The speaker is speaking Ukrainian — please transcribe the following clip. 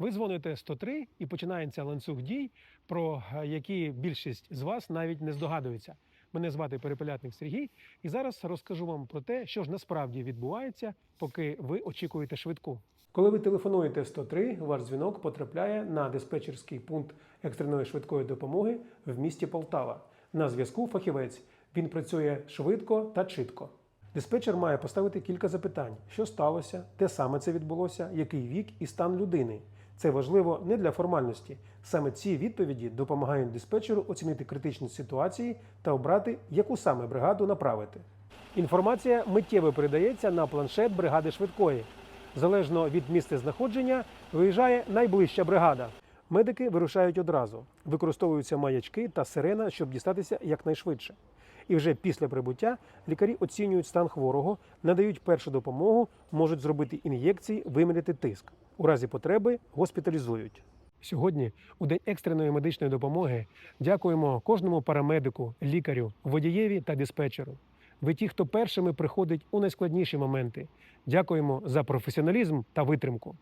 Ви дзвоните 103 і починається ланцюг дій, про е, які більшість з вас навіть не здогадується. Мене звати Перепелятник Сергій, і зараз розкажу вам про те, що ж насправді відбувається, поки ви очікуєте швидку. Коли ви телефонуєте 103, ваш дзвінок потрапляє на диспетчерський пункт екстреної швидкої допомоги в місті Полтава. На зв'язку фахівець. Він працює швидко та чітко. Диспетчер має поставити кілька запитань: що сталося, де саме це відбулося, який вік і стан людини. Це важливо не для формальності. Саме ці відповіді допомагають диспетчеру оцінити критичність ситуації та обрати, яку саме бригаду направити. Інформація миттєво передається на планшет бригади швидкої. Залежно від місця знаходження, виїжджає найближча бригада. Медики вирушають одразу, використовуються маячки та сирена, щоб дістатися якнайшвидше. І вже після прибуття лікарі оцінюють стан хворого, надають першу допомогу, можуть зробити ін'єкції, виміряти тиск. У разі потреби госпіталізують. Сьогодні, у день екстреної медичної допомоги, дякуємо кожному парамедику, лікарю, водієві та диспетчеру. Ви ті, хто першими приходить у найскладніші моменти. Дякуємо за професіоналізм та витримку.